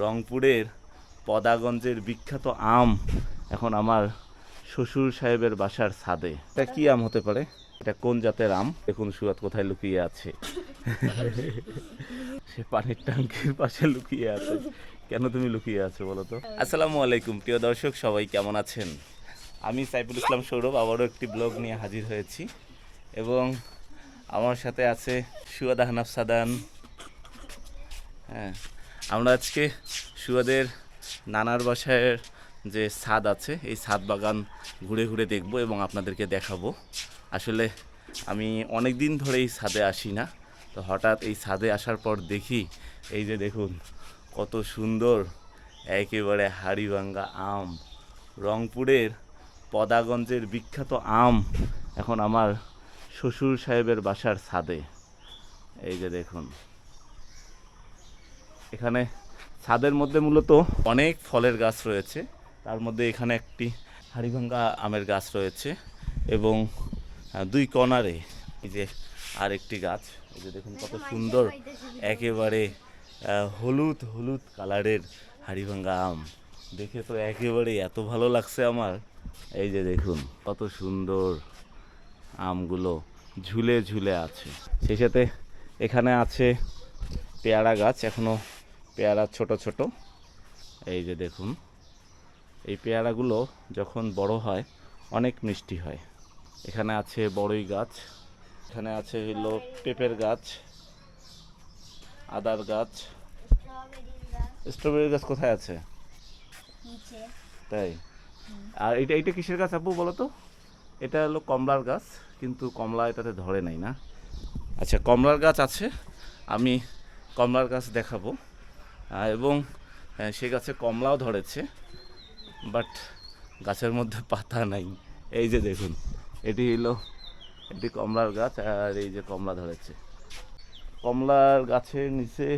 রংপুরের পদাগঞ্জের বিখ্যাত আম এখন আমার শ্বশুর সাহেবের বাসার ছাদে। এটা কি আম হতে পারে? এটা কোন জাতের আম? দেখুন সুয়াদ কোথায় লুকিয়ে আছে। সে পানির ট্যাঙ্কির পাশে লুকিয়ে আছে। কেন তুমি লুকিয়ে আছো বলো তো? আসসালামু আলাইকুম, প্রিয় দর্শক, সবাই কেমন আছেন? আমি সাইফুল ইসলাম সৌরভ, আবারও একটি ব্লগ নিয়ে হাজির হয়েছি। এবং আমার সাথে আছে সুয়াদ আহনাফ সাদান। হ্যাঁ আমরা আজকে সুয়াদের নানার বাসায় যে ছাদ আছে, এই ছাদ বাগান ঘুরে ঘুরে দেখব এবং আপনাদেরকে দেখাবো। আসলে আমি অনেক দিন ধরে এই ছাদে আসি না, তো হঠাৎ এই ছাদে আসার পর দেখি, এই যে দেখুন, কত সুন্দর, একেবারে হাড়িভাঙ্গা আম। রংপুরের পদাগঞ্জের বিখ্যাত আম এখন আমার শ্বশুর সাহেবের বাসার ছাদে এই যে দেখুন এখানে ছাদের মধ্যে মূলত অনেক ফলের গাছ রয়েছে। তার মধ্যে এখানে একটি হাড়িভাঙ্গা আমের গাছ রয়েছে এবং দুই কর্নারে এই যে আরেকটি গাছ। এই যে দেখুন কত সুন্দর, একেবারে হলুদ হলুদ কালারের হাড়িভাঙ্গা আম। দেখে তো একেবারে এত ভালো লাগছে আমার। এই যে দেখুন কত সুন্দর আমগুলো ঝুলে ঝুলে আছে। সেই সাথে এখানে আছে পেয়ারা গাছ, এখনও পেয়ারা ছোট ছোট। এই যে দেখুন এই পেয়ারাগুলো যখন বড় হয় অনেক মিষ্টি হয়। এখানে আছে বড়ই গাছ এখানে আছে হলো পেঁপের গাছ আদার গাছ। স্ট্রবেরি গাছ কোথায় আছে? তাই? আর এটা এটা কিসের গাছ আপু বলো তো? এটা হলো কমলার গাছ কিন্তু কমলা এটাতে ধরে নাই না। আচ্ছা কমলার গাছ আছে আমি কমলার গাছ দেখাবো। এবং সে গাছে কমলাও ধরেছে বাট গাছের মধ্যে পাতা নাই। এই যে দেখুন, এটি হলো, এটি কমলার গাছ, আর এই যে কমলা ধরেছে। কমলার গাছের নিচে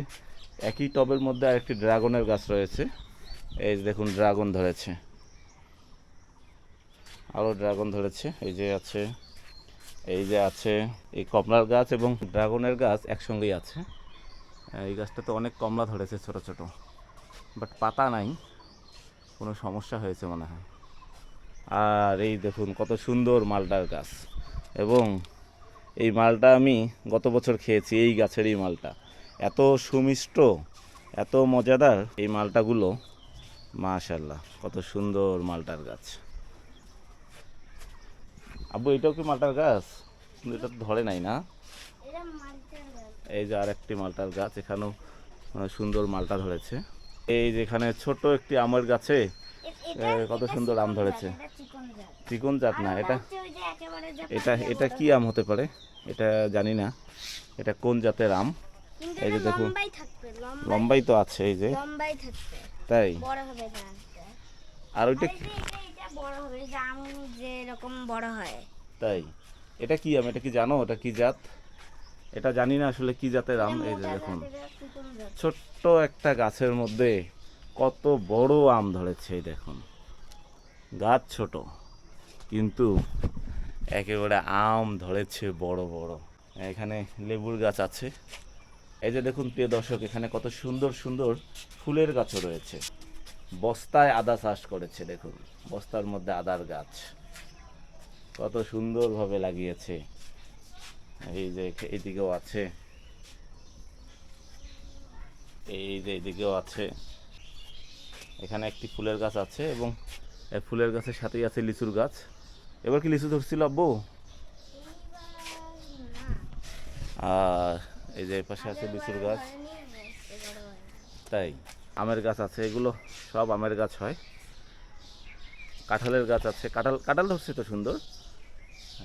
একই টবের মধ্যে আরেকটি ড্রাগনের গাছ রয়েছে। এই যে দেখুন, ড্রাগন ধরেছে। আরও ড্রাগন ধরেছে, এই যে আছে, এই যে আছে, এই কমলার গাছ এবং ড্রাগনের গাছ একসঙ্গেই আছে। এই গাছটা তো অনেক কমলা ধরেছে ছোট ছোট বাট পাতা নাই। কোনো সমস্যা হয়েছে মনে হয়। আর এই দেখুন কত সুন্দর মালটার গাছ। এবং এই মালটা আমি গত বছর খেয়েছি, এই গাছের এই মালটা। এত সুমিষ্ট, এত মজাদার এই মালটাগুলো মাশাল্লাহ কত সুন্দর মালটার গাছ। আব্বু, এটাও কি মালটার গাছ? এটা ধরে নাই না? এই যে আর একটি মালটার গাছ এখানেও সুন্দর মালটা ধরেছে। এই যেখানে ছোট একটি আমের গাছে কত সুন্দর আম ধরেছে। চিকন জাত। না এটা এটা এটা। কি আম হতে পারে? এটা জানি না। এটা কোন জাতের আম? এই যে দেখুন। লম্বাই তো আছে এই যে। তাই। আর ওইটা এই যে এটা- এটা বড় হবে যে আম যে এরকম বড় হয়। তাই? এটা কি আম? এটা কি জানো? এটা কি জাত? এটা জানি না আসলে কি জাতের আম, এই যে দেখুন। ছোট্ট একটা গাছের মধ্যে কত বড় আম ধরেছে দেখুন। গাছ ছোট, কিন্তু একেবারে আম ধরেছে বড় বড়। এখানে লেবুর গাছ আছে। এই যে দেখুন, প্রিয় দর্শক, এখানে কত সুন্দর সুন্দর ফুলের গাছও রয়েছে। বস্তায় আদা চাষ করেছে, দেখুন। বস্তার মধ্যে আদার গাছ। কত সুন্দরভাবে লাগিয়েছে। এই যে এইদিকেও আছে। এই যে এদিকেও আছে। এখানে একটি ফুলের গাছ আছে এবং ফুলের গাছের সাথেই আছে লিচুর গাছ। এবার কি লিচু ধরছিল, আব্বু? আর এই যে পাশে আছে লিচুর গাছ। তাই, আমের গাছ আছে। এগুলো সব আমের গাছ হয়। কাঁঠালের গাছ আছে। কাঁঠাল কাঁঠাল ধরছে তো সুন্দর।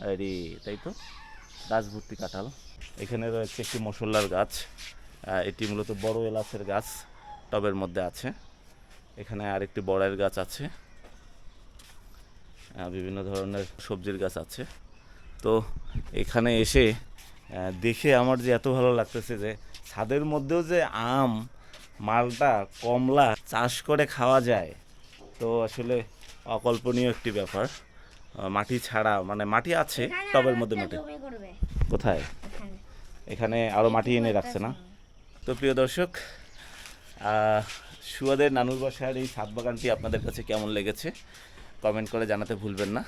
আরে, তাই তো? গাছ ভর্তি কাঁঠাল। এখানে রয়েছে একটি মশলার গাছ। এটি মূলত বড় এলাচের গাছ টবের মধ্যে আছে। এখানে আরেকটি বড়ের গাছ আছে। বিভিন্ন ধরনের সবজির গাছ আছে। তো এখানে এসে দেখে আমার যে এত ভালো লাগতেছে যে, ছাদের মধ্যেও যে আম, মালটা, কমলা চাষ করে খাওয়া যায়, তো আসলে অকল্পনীয় একটি ব্যাপার। মাটি ছাড়া মানে মাটি আছে টবের মধ্যে মাটি। কোথায়? এখানে। আরও মাটি এনে রাখছে না? তো প্রিয় দর্শক সুয়াদের নানুর বাসার এই ছাদ বাগানটি আপনাদের কাছে কেমন লেগেছে? কমেন্ট করে জানাতে ভুলবেন না।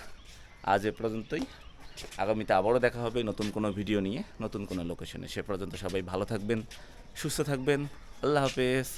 আজ এ পর্যন্তই। আগামীতে আবারও দেখা হবে নতুন কোনো ভিডিও নিয়ে নতুন কোনো লোকেশনে সে পর্যন্ত সবাই ভালো থাকবেন সুস্থ থাকবেন। আল্লাহ হাফেজ।